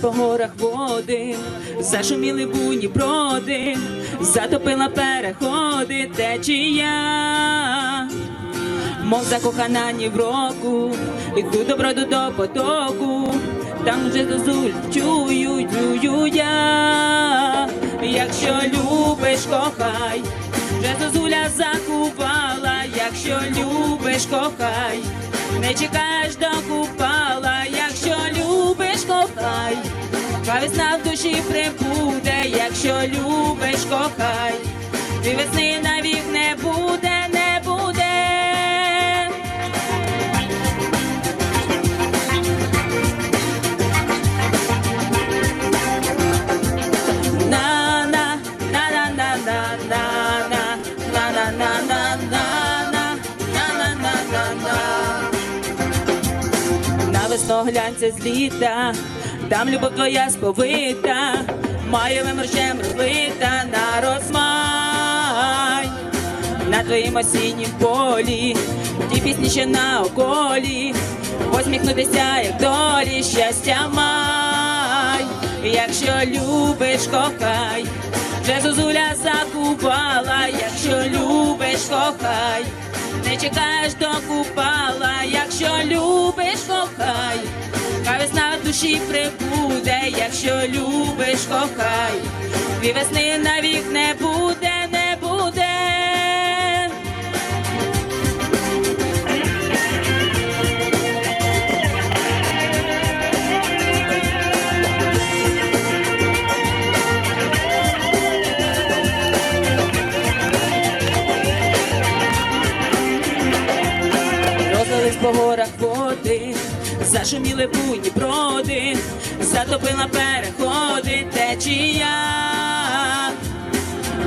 по горах води, зашуміли буйні броди, затопила переходи течія, мов закохана ні в року, іду доброду до потоку, там вже зозуль чую, чую я, якщо любиш, кохай, вже зозуля закувала, якщо любиш, кохай, не чекаєш до в прибуде, якщо любиш, кохай, і весни навік не буде, не буде. На на на на на на на на на на на на на на на на на весно глянься з літа, там любов твоя сповита, має виморщем розлита на розмай, на твоїм осіннім полі, ті пісні ще на околі, посміхнутися, як долі, щастя май, якщо любиш, кохай, вже зозуля закупала, якщо любиш, кохай, не чекаєш до купала, якщо любиш, душі прибуде, якщо любиш, кохай, дві весни навік не буде, не буде. Розлились по горах води, зашуміли буйні броди, затопила переходи течія,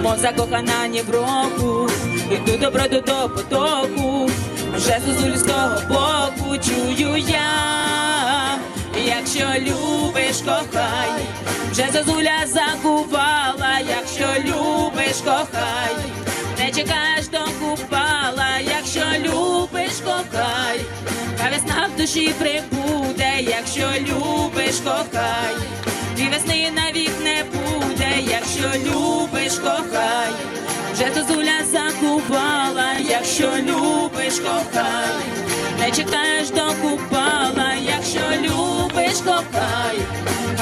мов закохана ні в року, доброду до потоку, вже з зузульського боку чую я, якщо любиш, кохай, вже зозуля закувала, якщо любиш, кохай, не чекаєш до купала, якщо любиш, кохай, душі прибуде, якщо любиш, кохай, і весни навік не буде, якщо любиш, кохай, вже зозуля закувала, якщо любиш, кохай, не чекаєш до купала, якщо любиш, кохай,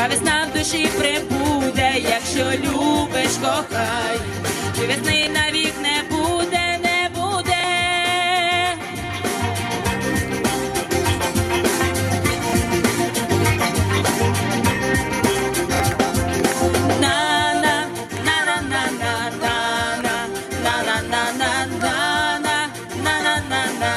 а весна в душі прибуде, якщо любиш, кохай, і весни навік не